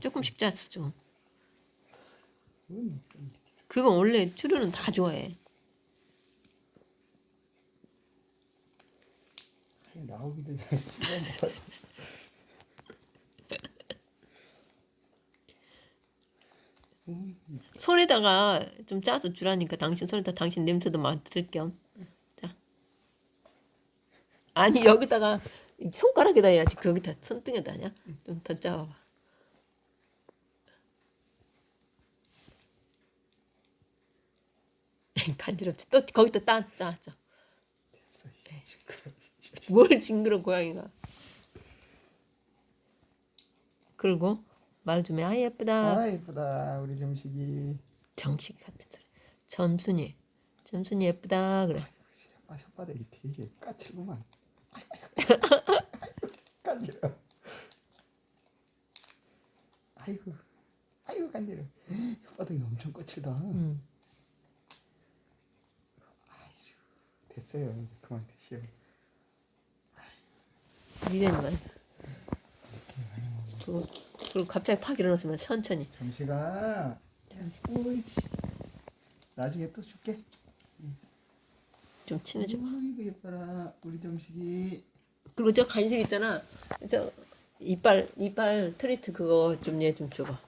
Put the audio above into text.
조금씩 좀. 그건 원래 추루는 다 좋아해. 그냥 나오기도 전에. 손에다가 좀 짜서 주라니까 당신 손에다 당신 냄새도 맡을 겸. 자. 아니 여기다가 이 손가락에다 해야지 거기다 손등에다 하냐? 좀 더 짜봐봐. 간지럽지. 또 거기다 따 짜. 짜. 됐어. 네. 뭘 징그러 고양이가. 그리고 말 좀 해. 아 예쁘다. 아 예쁘다 우리 정식이. 정식 같은 소리. 점순이. 점순이 예쁘다 그래. 아 혓바닥이 되게 까칠구만. 간지러. 아이고, 아이고 간지러. 혓바닥이 엄청 거칠다. 음. 됐어요. 그만 드시오. 미련만. 그리고, 그리고 갑자기 팍 일어났으면 천천히. 정식아. 옳지. 나중에 또 줄게. 좀 친해져. 봐. 아이고 예뻐라 우리 정식이. 그리고 저 간식 있잖아. 저 이빨 이빨 트리트 그거 좀 얘 좀 줘봐.